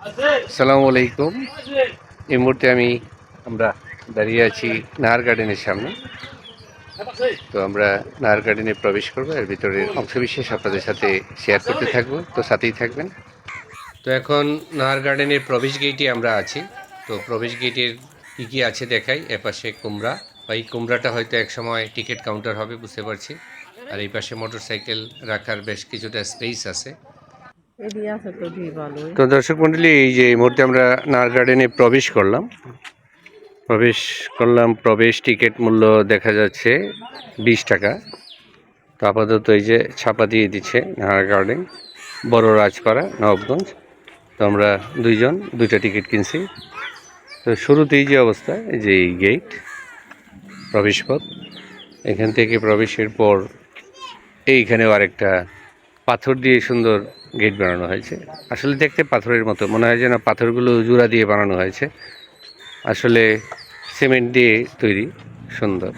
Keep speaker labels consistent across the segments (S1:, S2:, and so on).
S1: আসসালামু আলাইকুম। এই মুহূর্তে আমি আমরা দাঁড়িয়ে আছি নাহার গার্ডেনের সামনে। তো আমরা নাহার গার্ডেনে প্রবেশ করব। এর ভিতরে অংশবিশেষ আপনাদের সাথে শেয়ার করতে থাকব। তো সাথেই থাকবেন। তো এখন নাহার গার্ডেনের প্রবেশ গেটে আমরা আছি। তো প্রবেশ গেটের কী কী আছে দেখাই? এপাশে কুমড়া। বা এই কুমড়াটা হয়তো একসময় টিকিট কাউন্টার হবে, বুঝতে পারছি। আর এই পাশে মোটরসাইকেল রাখার বেশ কিছুটা স্পেস আছে।
S2: তো
S1: দর্শক মন্ডলী, এই যে মুহূর্তে আমরা নার গার্ডেনে প্রবেশ করলাম। প্রবেশ করলাম, প্রবেশ টিকিট মূল্য দেখা যাচ্ছে বিশ টাকা। তো আপাতত এই যে ছাপা দিয়ে দিচ্ছে নাহার গার্ডেন বড় রাজপাড়া নবগঞ্জ তো আমরা দুইজন, দুইটা টিকিট কিনছি। তো শুরুতেই যে অবস্থা যে এই গেট প্রবেশপথ এখান থেকে প্রবেশের পর এইখানেও আরেকটা পাথর দিয়ে সুন্দর গেট বানানো হয়েছে। আসলে দেখতে পাথরের মতো, মনে হয় যেন পাথরগুলো জোড়া দিয়ে বানানো হয়েছে। আসলে সিমেন্ট দিয়ে তৈরি, সুন্দর।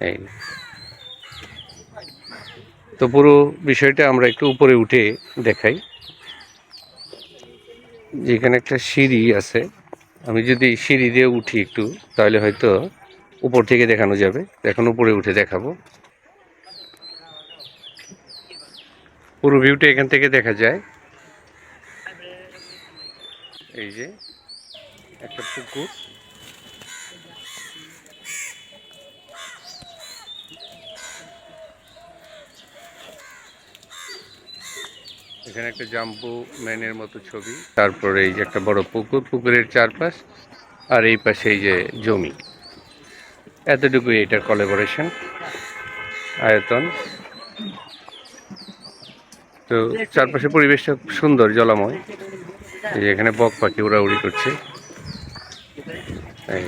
S1: এই। তো পুরো বিষয়টা আমরা একটু উপরে উঠে দেখাই। যেখানে একটা সিঁড়ি আছে। আমি যদি সিঁড়ি দিয়ে উঠি একটু, তাহলে হয়তো উপর থেকে দেখানো যাবে। এখন উপরে উঠে দেখাবো। পুরো ভিউটা এখান থেকে দেখা যায়। এই যে, একটা পুকুর। এখানে একটা জাম্বু ম্যানের মতো ছবি। তারপরে এই যে একটা বড় পুকুর, পুকুরের চারপাশ, আর এই পাশে এই যে জমি। এতটুকুই এটার কোলাবোরেশন আয়তন। তো চারপাশে পরিবেশটা খুব সুন্দর জলাময়। এই যে এখানে বক পাখি উড়াউড়ি করছে। এই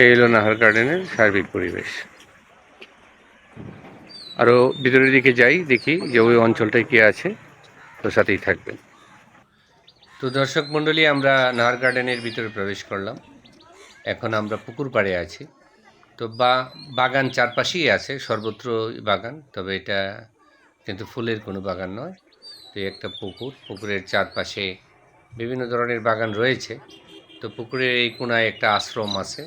S1: এই হলো নাহার গার্ডেনের সার্বিক পরিবেশ। আরও ভিতরের দিকে যাই দেখি যে ওই অঞ্চলটায় কে আছে তো সাথেই থাকবেন। তো দর্শক মণ্ডলী আমরা নাহার গার্ডেনের ভিতরে প্রবেশ করলাম। এখন আমরা পুকুর পাড়ে আছি। তো বা বাগান চারপাশেই আছে সর্বত্র বাগান তবে এটা কিন্তু ফুলের কোনো বাগান নয়। তো একটা পুকুর, পুকুরের চারপাশে বিভিন্ন ধরনের বাগান রয়েছে। তো পুকুরের এই কোনায় একটা আশ্রম আছে।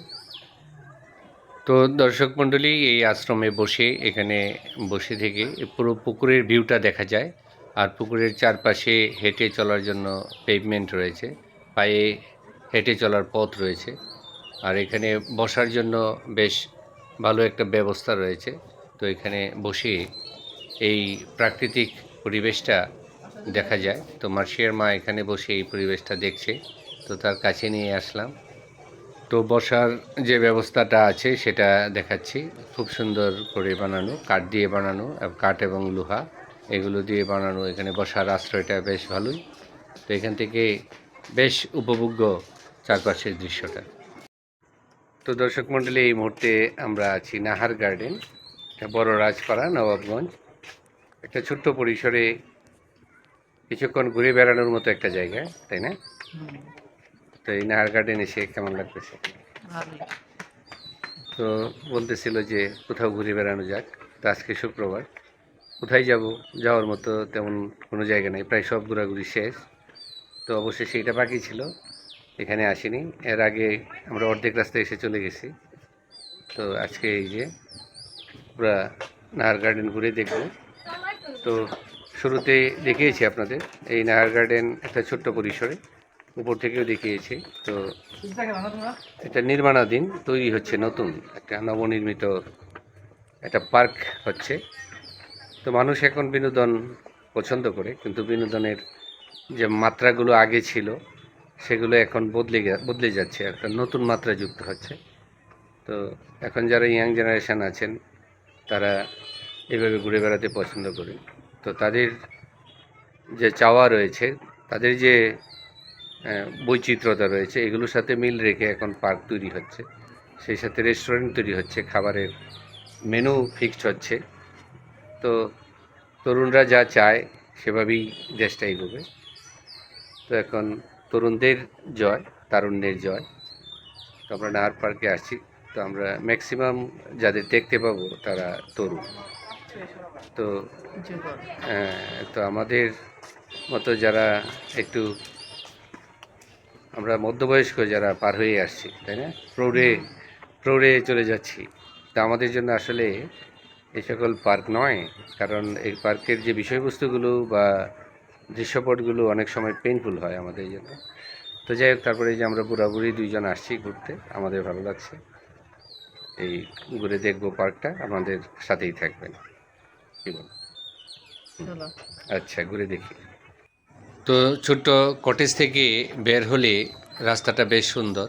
S1: তো দর্শক মণ্ডলী, এই আশ্রমে বসে, এখানে বসে থেকে পুরো পুকুরের ভিউটা দেখা যায়। আর পুকুরের চারপাশে হেঁটে চলার জন্য পেভমেন্ট রয়েছে। পায়ে হেঁটে চলার পথ রয়েছে। আর এখানে বসার জন্য বেশ ভালো একটা ব্যবস্থা রয়েছে। তো এখানে বসে এই প্রাকৃতিক পরিবেশটা দেখা যায়। তো মার্শিয়ার মা এখানে বসে এই পরিবেশটা দেখছে। তো তার কাছে নিয়ে আসলাম। তো বসার যে ব্যবস্থাটা আছে সেটা দেখাচ্ছি। খুব সুন্দর করে বানানো, কাঠ দিয়ে বানানো কাঠ এবং লোহা, এগুলো দিয়ে বানানো। এখানে বসার আশ্রয়টা বেশ ভালোই। তো এখান থেকে বেশ উপভোগ্য চারপাশের দৃশ্যটা। তো দর্শক মণ্ডলী, এই মুহূর্তে আমরা আছি নাহার গার্ডেন বড় রাজপাড়া, নবাবগঞ্জ। একটা ছোট্ট পরিসরে কিছুক্ষণ ঘুরে বেড়ানোর মতো একটা জায়গা তাই না? তো এই নাহার গার্ডেন এসে কেমন লাগতেছে? তো বলতেছিল যে কোথাও ঘুরে বেড়ানো যাক। তো আজকে শুক্রবার। কোথায় যাব? যাওয়ার মতো তেমন কোনো জায়গা নেই। প্রায় সব ঘোরাঘুরি শেষ। তো অবশ্যই সেইটা বাকি ছিল। এখানে আসিনি। এর আগে আমরা অর্ধেক রাস্তায় এসে চলে গেছি। তো আজকে এই যে পুরা নাহার গার্ডেন ঘুরে দেখব। তো শুরুতে দেখিয়েছি আপনাদের, এই নাহার গার্ডেন একটা ছোট্ট পরিসরে, উপর থেকেও দেখিয়েছি। তো এটা নির্মাণাধীন, তৈরি হচ্ছে নতুন, একটা নবনির্মিত একটা পার্ক হচ্ছে। তো মানুষ এখন বিনোদন পছন্দ করে, কিন্তু বিনোদনের যে মাত্রাগুলো আগে ছিল, সেগুলো এখন বদলে বদলে যাচ্ছে, একটা নতুন মাত্রা যুক্ত হচ্ছে। তো এখন যারা ইয়াং জেনারেশান আছেন, তারা এভাবে ঘুরে বেড়াতে পছন্দ করে। তো তাদের যে চাওয়া রয়েছে, তাদের যে বৈচিত্র্যতা রয়েছে, এগুলোর সাথে মিল রেখে এখন পার্ক তৈরি হচ্ছে। সেই সাথে রেস্টুরেন্ট তৈরি হচ্ছে, খাবারের মেনু ফিক্সড হচ্ছে। তো তরুণরা যা চায়, সেভাবেই দেশটা এগোবে তো এখন তরুণদের জয়, তারুণ্যের জয়। তো আমরা নাহার পার্কে আসছি। তো আমরা ম্যাক্সিমাম যাদের দেখতে পাবো, তারা তরুণ। তো
S2: যুগল
S1: তো আমাদের মতো যারা একটু আমরা মধ্যবয়স্ক যারা পার হয়ে আসছি তাই না? প্রৌঢ়ে প্রৌঢ়ে চলে যাচ্ছি। তা আমাদের জন্য আসলে এই সকল পার্ক নয় কারণ এই পার্কের যে বিষয়বস্তুগুলো বা দৃশ্যপটগুলো অনেক সময় পেইনফুল হয় আমাদের জন্য। তো যাই হোক তারপরে যে আমরা বুড়াবুড়ি দুইজন আসছি ঘুরতে আমাদের ভালো লাগছে। এই ঘুরে দেখব পার্কটা আমাদের সাথেই থাকবেন। কি বল আচ্ছা ঘুরে দেখি। তো ছোট্ট কটেজ থেকে বের হলে রাস্তাটা বেশ সুন্দর।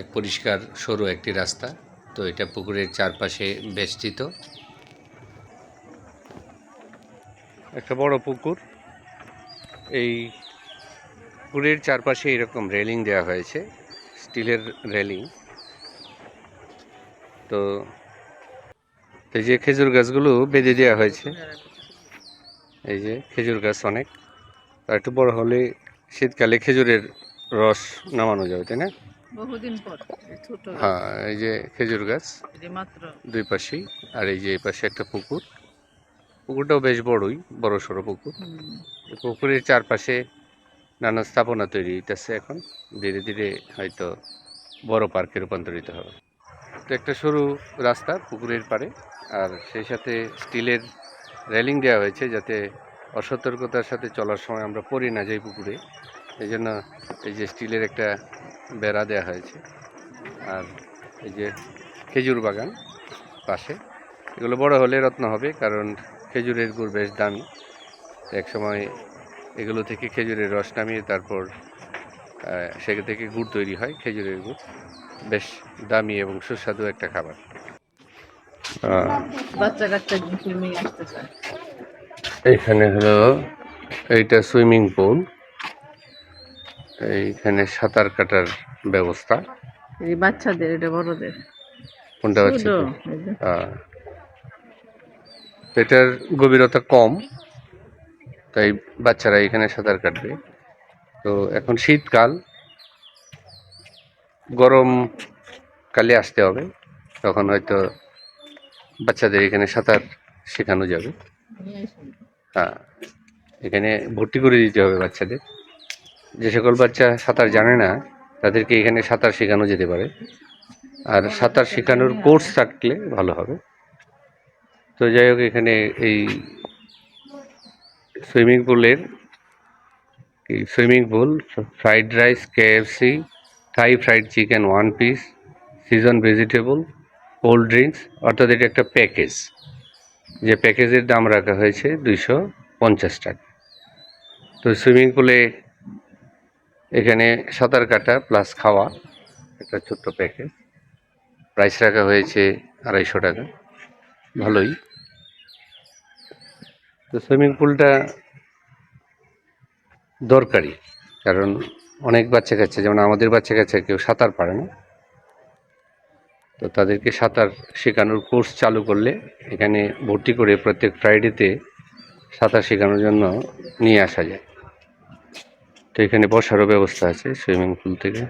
S1: এক পরিষ্কার সরু একটি রাস্তা। তো এটা পুকুরের চারপাশে বেষ্টিত। একটা বড় পুকুর। এই পুকুরের চারপাশে এরকম রেলিং দেওয়া হয়েছে স্টিলের রেলিং তো এই যে খেজুর গাছগুলো বেঁধে দেওয়া হয়েছে। এই যে খেজুর গাছ অনেক। আর একটু বড় হলে শীতকালে খেজুরের রস নামানো যাবে তাই না?
S2: বহুদিন পর
S1: হ্যাঁ এই যে খেজুর গাছ। দুই পাশেই আর এই যে এই পাশে একটা পুকুর। পুকুরটাও বেশ বড়ই বড় সড়ো পুকুর। পুকুরের চারপাশে নানা স্থাপনা তৈরি হইতেছে এখন। ধীরে ধীরে হয়তো বড় পার্কে রূপান্তরিত হবে। তো একটা সরু রাস্তা পুকুরের পাড়ে, আর সেই সাথে স্টিলের রেলিং দেওয়া হয়েছে যাতে অসতর্কতার সাথে চলার সময় আমরা পড়ি না যাই পুকুরে। এই জন্য এই যে স্টিলের একটা বেড়া দেওয়া হয়েছে। আর এই যে খেজুর বাগান পাশে। এগুলো বড় হলে রত্ন হবে কারণ খেজুরের গুড় বেশ দামি। এক সময় এগুলো থেকে খেজুরের রস নামিয়ে তারপর সেখান থেকে গুড় তৈরি হয় খেজুরের গুড়। বেশ দামি এবং সুস্বাদু একটা খাবার। আহ,
S2: বাচ্চা কাচ্চা সুইমিং আসতে চায়।
S1: এইখানে হলো এইটা সুইমিং পুল এইখানে সাঁতার কাটার ব্যবস্থা।
S2: এই বাচ্চাদের এটা বড়দের।
S1: কোনটা এটার গভীরতা কম তাই বাচ্চারা এখানে সাঁতার কাটবে। তো এখন শীতকাল গরম কালে আসতে হবে। তখন হয়তো বাচ্চাদের এখানে সাঁতার শেখানো যাবে। হ্যাঁ এখানে ভর্তি করে দিতে হবে বাচ্চাদের। যে সকল বাচ্চা সাঁতার জানে না, তাদেরকে এখানে সাঁতার শেখানো যেতে পারে। আর সাঁতার শেখানোর কোর্স থাকলে ভালো হবে। তো যাই হোক, এখানে এই সুইমিং পুলের swimming pool fried rice KFC Thai fried chicken one piece season vegetable cold drinks অর্থাৎ এটা একটা প্যাকেজ যে প্যাকেজের দাম রাখা হয়েছে দুইশো পঞ্চাশ টাকা। তো সুইমিং পুলে এখানে সাঁতার কাটা প্লাস খাওয়া, একটা ছোট্ট প্যাকেজ প্রাইস রাখা হয়েছে আড়াইশো টাকা। ভালোই। তো সুইমিং পুলটা দরকারি, কারণ অনেক বাচ্চা কাচ্চা, যেমন আমাদের বাচ্চা কাচ্চা কেউ সাঁতার পারে না। তো তাদেরকে সাঁতার শেখানোর কোর্স চালু করলে এখানে ভর্তি করে প্রত্যেক ফ্রাইডেতে সাঁতার শেখানোর জন্য নিয়ে আসা যায়। তো এখানে বসারও ব্যবস্থা আছে সুইমিং পুল থেকে।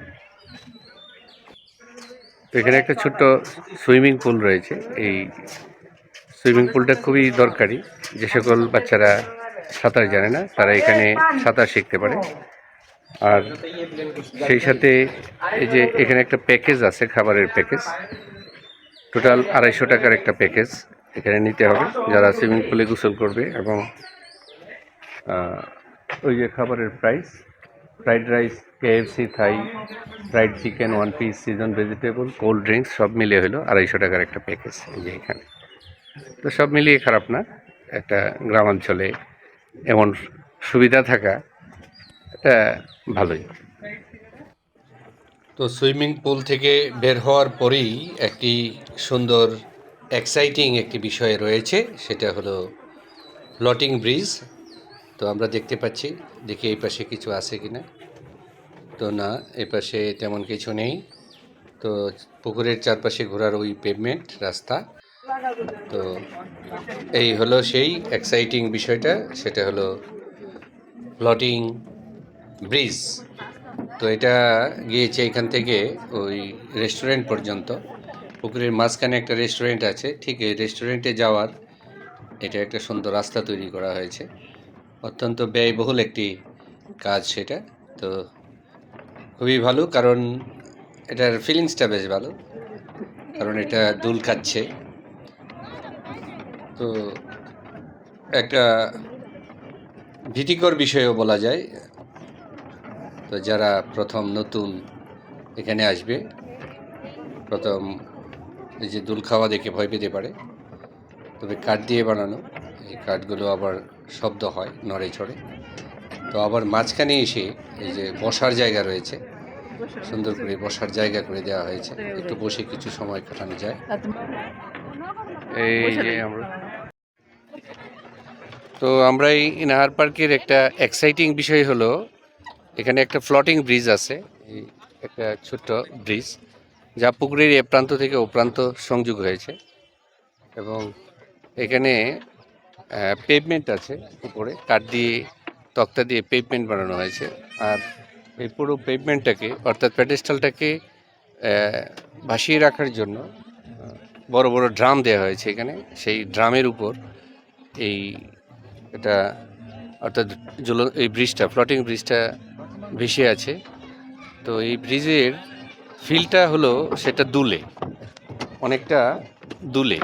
S1: তো এখানে একটা ছোট্ট সুইমিং পুল রয়েছে। এই সুইমিং পুলটা খুবই দরকারি। যে সকল বাচ্চারা সাঁতার জানে না, তারা এখানে সাঁতার শিখতে পারে। আর সেই সাথে এই যে এখানে একটা প্যাকেজ আছে, খাবারের প্যাকেজ টোটাল আড়াইশো টাকার একটা প্যাকেজ এখানে নিতে হবে। যারা সুইমিং পুলে গোসল করবে এবং ওই যে খাবারের price fried rice KFC Thai fried chicken one piece season vegetable cold drinks সব মিলিয়ে হলো আড়াইশো টাকার একটা প্যাকেজ এই যে এখানে। তো সব মিলিয়ে খারাপ না। একটা গ্রামাঞ্চলে এমন সুবিধা থাকা ভালোই। তো সুইমিং পুল থেকে বের হওয়ার পরেই একটি সুন্দর এক্সাইটিং একটি বিষয় রয়েছে, সেটা হলো ফ্লটিং ব্রিজ তো আমরা দেখতে পাচ্ছি, দেখি এই পাশে কিছু আছে কি না তো না এই পাশে তেমন কিছু নেই। তো পুকুরের চারপাশে ঘোরার ওই পেভমেন্ট রাস্তা। তো এই হলো সেই এক্সাইটিং বিষয়টা, সেটা হলো ফ্লটিং ব্রিজ। তো এটা গিয়েছে এখান থেকে ওই রেস্টুরেন্ট পর্যন্ত। পুকুরের মাঝখানে একটা রেস্টুরেন্ট আছে, ঠিক এই রেস্টুরেন্টে যাওয়ার এটা একটা সুন্দর রাস্তা তৈরি করা হয়েছে। অত্যন্ত ব্যয়বহুল একটি কাজ সেটা। তো খুবই ভালো, কারণ এটার ফিলিংসটা বেশ ভালো, কারণ এটা দুল খাচ্ছে। তো একটা ভীতিকর বিষয়ও বলা যায় তো যারা প্রথম নতুন এখানে আসবে, প্রথম এই যে দুল খাওয়া দেখে ভয় পেতে পারে। তবে কাঠ দিয়ে বানানো, এই কাঠগুলো আবার শব্দ হয় নড়ে চড়ে। তো আবার মাঝখানে এসে এই যে বসার জায়গা রয়েছে, সুন্দর করে বসার জায়গা করে দেওয়া হয়েছে। একটু বসে কিছু সময় কাটানো যায়। এই যে তো আমরা এই নাহার পার্কের একটা এক্সাইটিং বিষয় হলো এখানে একটা ফ্লোটিং ব্রিজ আছে, এই একটা ছোট্ট ব্রিজ যা পুকুরের এ প্রান্ত থেকে ও প্রান্ত সংযোগ হয়েছে এবং এখানে পেভমেন্ট আছে উপরে কাঠ দিয়ে, তক্তা দিয়ে পেভমেন্ট বানানো হয়েছে। আর এই পুরো পেভমেন্টটাকে অর্থাৎ প্যাডেস্টালটাকে ভাসিয়ে রাখার জন্য বড় বড় ড্রাম দেওয়া হয়েছে এখানে। সেই ড্রামের উপর এই এটা, অর্থাৎ এই ব্রিজটা ফ্লোটিং ব্রিজটা ভেসে আছে। তো এই ব্রিজের ফিলটা হলো সেটা দুলে। অনেকটা দুলে,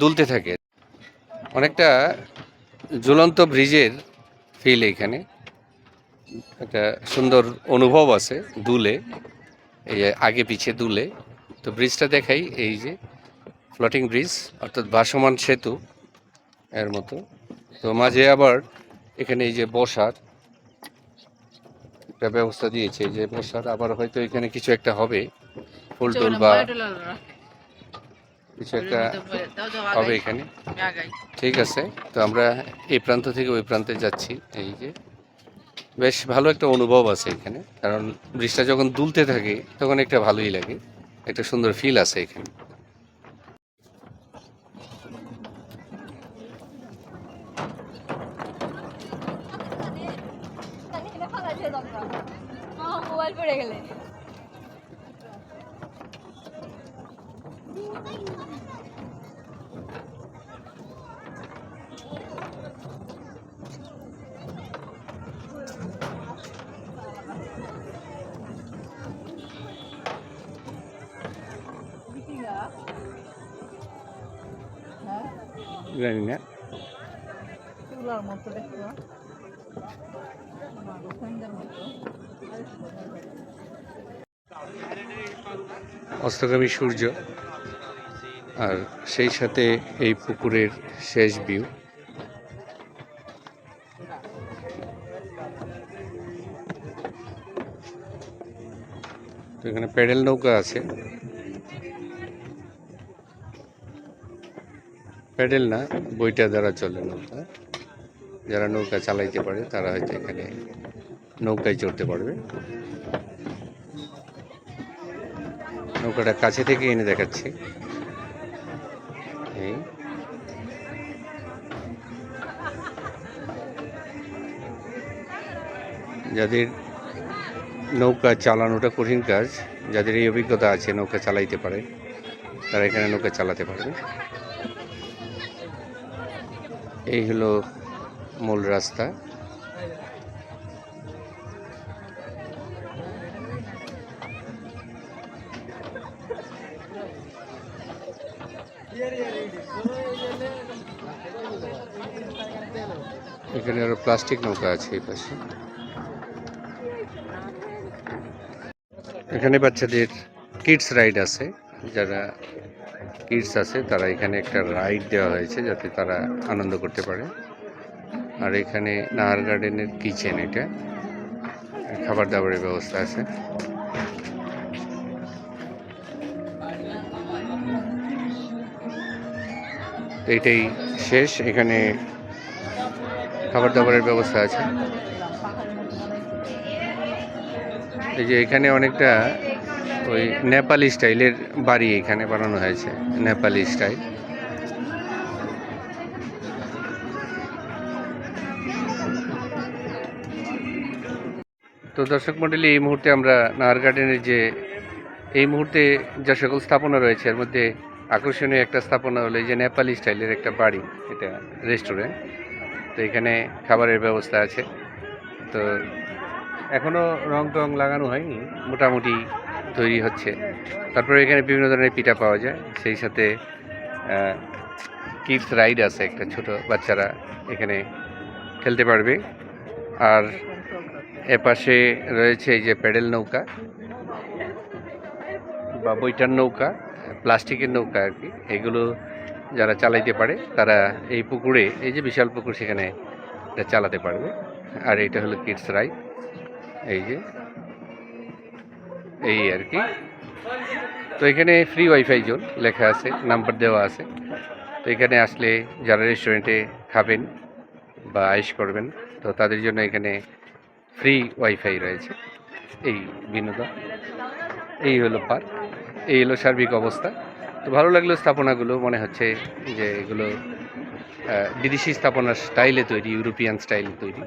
S1: দুলতে থাকে। অনেকটা ঝুলন্ত ব্রিজের ফিল এখানে একটা সুন্দর অনুভব আছে দুলে, এই যে আগে পিছে দুলে। তো ব্রিজটা দেখাই, এই যে ফ্লোটিং ব্রিজ, অর্থাৎ ভাসমান সেতু এর মতো। তো মাঝে আবার এখানে এই যে বসার একটা ব্যবস্থা দিয়েছে যে বসার আবার হয়তো এখানে কিছু একটা হবে ফুল টুল বা কিছু একটা হবে এখানে। ঠিক আছে তো আমরা এই প্রান্ত থেকে ওই প্রান্তে যাচ্ছি এই যে। বেশ ভালো একটা অনুভব আছে এখানে কারণ ব্রিজটা যখন দুলতে থাকে তখন একটা ভালোই লাগে একটা সুন্দর ফিল আছে এখানে।
S3: মোবাইল পড়ে গেলে।
S1: অস্তগামী সূর্য আর সেই সাথে এই পুকুরের শেষ ভিউ তো এখানে প্যাডেল নৌকা আছে। প্যাডেল না, বইটা দ্বারা চলে নৌকা। যারা নৌকা চালাইতে পারে, তারা হয়তো এখানে নৌকায় চড়তে পারবে। নৌকাটা কাছে থেকে এনে দেখাচ্ছি। যাদের নৌকা চালানোটা কঠিন কাজ, যাদের এই অভিজ্ঞতা আছে নৌকা চালাইতে পারে, তারা এখানে নৌকা চালাতে পারবে। এই হলো মূল রাস্তা। প্লাস্টিক নৌকা আছে এই পাশে। এখানে বাচ্চাদের কিডস রাইড আছে। যারা কিডস আছে, তারা এখানে একটা রাইড দেওয়া হয়েছে যাতে তারা আনন্দ করতে পারে। আর এখানে নাহার গার্ডেনের কিচেন এটা। খাবার দাবারের ব্যবস্থা আছে। এটাই শেষ। এখানে খাবার দাবারের ব্যবস্থা আছে। এই যে এখানে অনেকটা ওই নেপালি স্টাইলের বাড়ি এখানে বানানো হয়েছে, নেপালি স্টাইল। তো দর্শক মণ্ডলী এই মুহূর্তে আমরা নাহার গার্ডেনের যে, এই মুহূর্তে যা সকল স্থাপনা রয়েছে, এর মধ্যে আকর্ষণীয় একটা স্থাপনা হলো এই যে নেপালি স্টাইলের একটা বাড়ি, এটা রেস্টুরেন্ট তো এখানে খাবারের ব্যবস্থা আছে। তো এখনও রং টং লাগানো হয়নি, মোটামুটি তৈরি হচ্ছে। তারপরে এখানে বিভিন্ন ধরনের পিঠা পাওয়া যায়, সেই সাথে কিডস রাইড আছে একটা ছোট বাচ্চারা এখানে খেলতে পারবে। আর এপাশে রয়েছে এই যে প্যাডেল নৌকা বা বইটার নৌকা, প্লাস্টিকের নৌকা আর কি। এগুলো যারা চালাইতে পারে, তারা এই পুকুরে, এই যে বিশাল পুকুর সেখানে এটা চালাতে পারবে। আর এটা হলো কিডস রাইড এই যে। এই আর কি। তো এখানে ফ্রি ওয়াইফাই জোন লেখা আছে নাম্বার দেওয়া আছে। তো এখানে আসলে যারা রেস্টুরেন্টে খাবেন বা আইস করবেন, তো তাদের জন্য এখানে ফ্রি ওয়াইফাই রয়েছে। এই বিনোদন। এই হলো পার্ক এই হলো সার্বিক অবস্থা। তো ভালো লাগল স্থাপনাগুলো, মনে হচ্ছে যে এগুলো বিদেশি স্থাপনার স্টাইলে তৈরি, ইউরোপিয়ান স্টাইলে তৈরি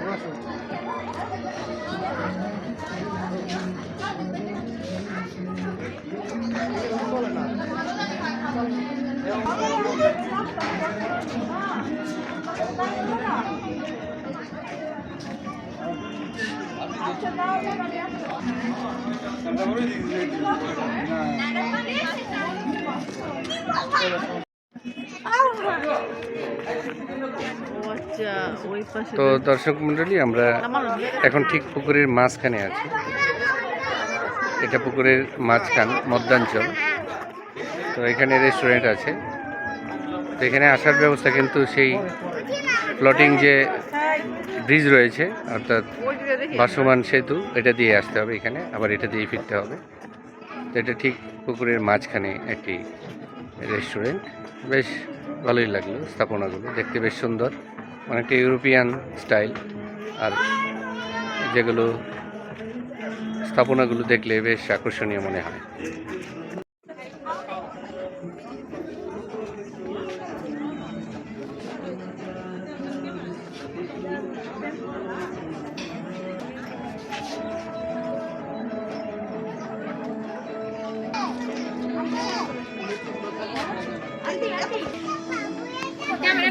S2: ও আচ্ছা ওই পাশে
S1: তো দর্শক মণ্ডলী আমরা এখন ঠিক পুকুরের মাঝখানে আছি। এটা পুকুরের মাঝখান মধ্যাঞ্চল। তো এখানে রেস্টুরেন্ট আছে। তো এখানে আসার ব্যবস্থা কিন্তু সেই ফ্লোটিং যে ব্রিজ রয়েছে অর্থাৎ ভাসমান সেতু এটা দিয়ে আসতে হবে এখানে আবার এটা দিয়ে ফিরতে হবে। তো এটা ঠিক পুকুরের মাঝখানে একটি রেস্টুরেন্ট বেশ ভালোই লাগল স্থাপনাগুলো দেখতে বেশ সুন্দর অনেকটা ইউরোপিয়ান স্টাইল আর যেগুলো স্থাপনাগুলো দেখলে বেশ আকর্ষণীয় মনে হয়।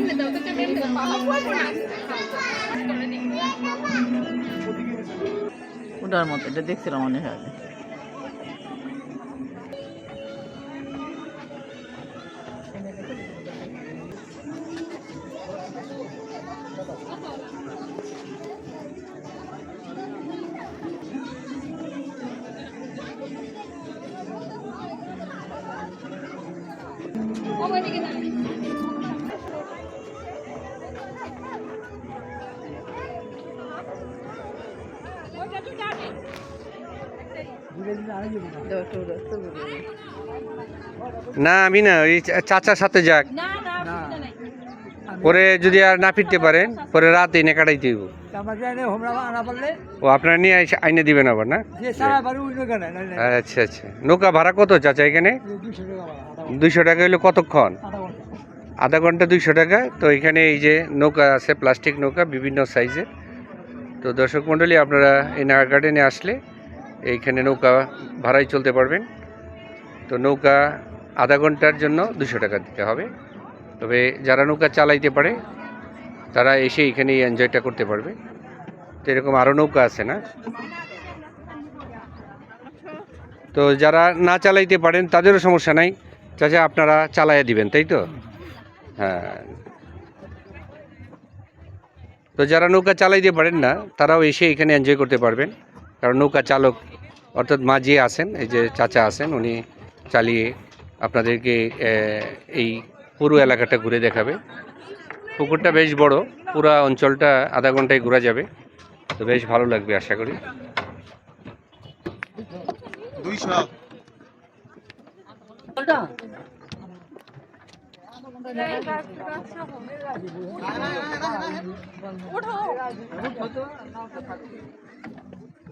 S3: ক্যামেরা দাও তো ক্যামেরা এনে দাও বাবা বলব না
S2: ওটার মতো, এটা দেখছিলাম অনেক হয়
S1: আমি না ওই চা- চাচার সাথে যাক।
S3: না না অসুবিধা নাই।
S1: পরে যদি আর না ফিরতে পারেন পরে রাত এনে কাটাইতে দিব। ও আপনারা নিয়ে আইনে দিবেন আবার না? আচ্ছা আচ্ছা। নৌকা ভাড়া কত চাচা এখানে? দুইশো টাকা হলো কতক্ষণ?
S4: আধা
S1: ঘণ্টা। দুইশো টাকা। তো এখানে এই যে নৌকা আছে প্লাস্টিক নৌকা বিভিন্ন সাইজের। তো দর্শক মণ্ডলী আপনারা এই নাগা গার্ডেনে আসলে এইখানে নৌকা ভাড়ায় চলতে পারবেন। তো নৌকা আধা ঘণ্টার জন্য দুশো টাকা দিতে হবে। তবে যারা নৌকা চালাইতে পারে, তারা এসে এখানে এনজয়টা করতে পারবে। তো এরকম আরও নৌকা আছে না? তো যারা না চালাইতে পারেন, তাদেরও সমস্যা নাই। চাচা, আপনারা চালাইয়া দিবেন, তাই তো? হ্যাঁ। তো যারা নৌকা চালাইতে পারেন না, তারাও এসে এখানে এনজয় করতে পারবেন। কারণ নৌকা চালক, অর্থাৎ মাঝি আছেন, এই যে চাচা আছেন, উনি চালিয়ে আপনাদেরকে এই পুরো এলাকাটা ঘুরে দেখাবে। পুকুরটা বেশ বড়, পুরা অঞ্চলটা আধা ঘন্টায় ঘোরা যাবে। তো বেশ ভালো লাগবে আশা করি।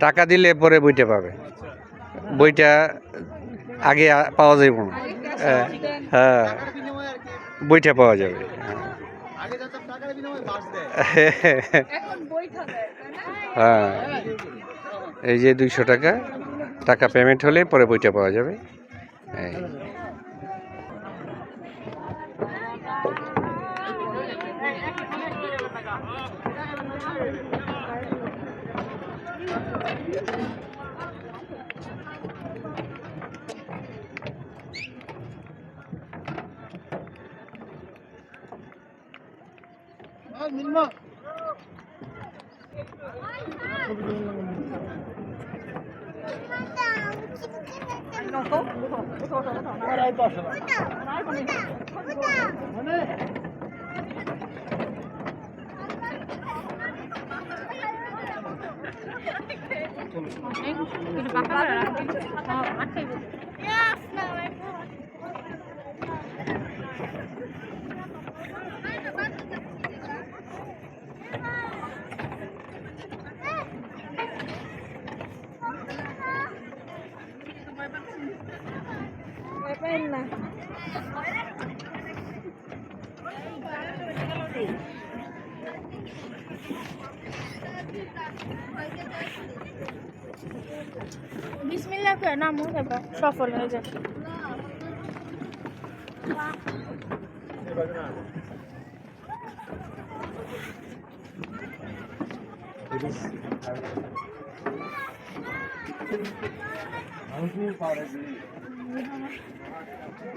S1: টাকা দিলে পরে বইটা পাবে। বইটা আগে পাওয়া যাবে না। হ্যাঁ, হ্যাঁ বইটা পাওয়া যাবে। হ্যাঁ এই যে দুইশো টাকা টাকা পেমেন্ট হলে পরে বইটা পাওয়া যাবে। এই।
S5: বিসমিল্লাহ করে নাম হবে সফল হয়ে যাবে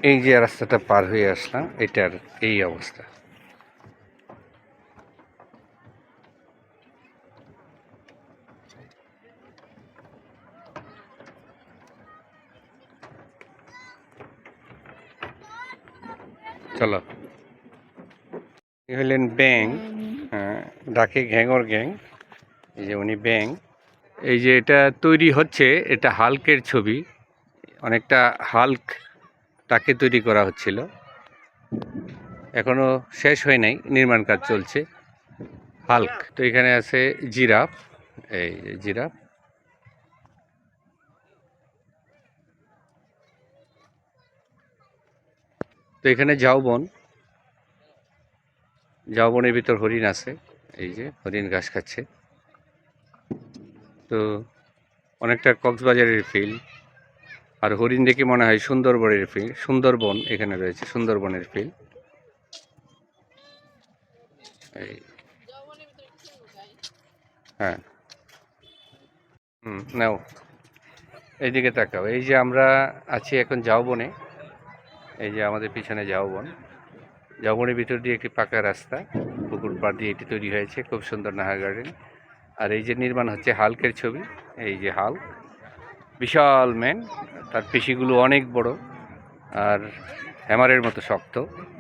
S1: এই যে রাস্তাটা পার হয়ে আসলাম, এটার এই অবস্থা। চলো হলেন ব্যাং হ্যাঁ ডাকে ঘ্যাঙর গ্যাং, এই যে উনি ব্যাং। এই যে এটা তৈরি হচ্ছে, এটা হাল্কের ছবি, অনেকটা হাল্ক তাকে তৈরি করা হচ্ছিল। এখনও শেষ হয় নাই, নির্মাণ কাজ চলছে, হাল্ক। তো এখানে আছে জিরাফ, এই জিরাফ। তো এখানে ঝাউবন ঝাউবনের ভিতর হরিণ আছে, এই যে হরিণ ঘাস খাচ্ছে। তো অনেকটা কক্সবাজারের ফিল আর হরিণ দেখে মনে হয় সুন্দরবনের ফিল সুন্দরবন এখানে রয়েছে, সুন্দরবনের ফিল এই। হ্যাঁ। হুম, নাও। এইদিকে তাকাও। এই যে আমরা আছি এখন ঝাউবনে এই যে আমাদের পিছনে ঝাউবন ঝাউবনের ভিতর দিয়ে একটি পাকা রাস্তা, পুকুর পাড় দিয়ে এটি তৈরি হয়েছে, খুব সুন্দর নাহার গার্ডেন আর এই যে নির্মাণ হচ্ছে হালকের ছবি, এই যে হাল। বিশাল ম্যান, তার পেশিগুলো অনেক বড়, আর হ্যামারের মতো শক্ত,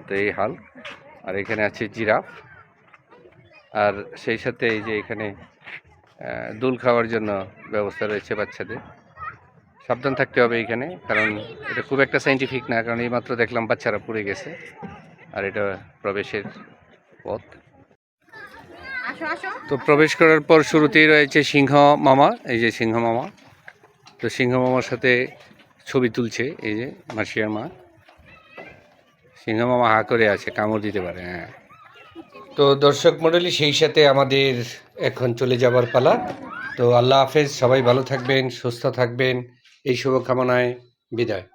S1: তো এই হাল। আর এখানে আছে জিরাফ। আর সেই সাথে এই যে এখানে দুল খাওয়ার জন্য ব্যবস্থা রয়েছে বাচ্চাদের। সাবধান থাকতে হবে এখানে কারণ এটা খুব একটা সাইন্টিফিক না কারণ এইমাত্র দেখলাম বাচ্চারা পড়ে গেছে আর এটা প্রবেশের পথ। তো প্রবেশ করার পর শুরুতেই রয়েছে সিংহ মামা এই যে সিংহ মামা। তো সিংহ মামার সাথে ছবি তুলছে এই যে মাসিয়ার মা। সিংহ মামা হা করে আছে কামড় দিতে পারে হ্যাঁ। তো দর্শক মণ্ডলী সেই সাথে আমাদের এখন চলে যাবার পালা। তো আল্লাহ হাফেজ সবাই ভালো থাকবেন সুস্থ থাকবেন। এই শুভকামনায় বিদায়।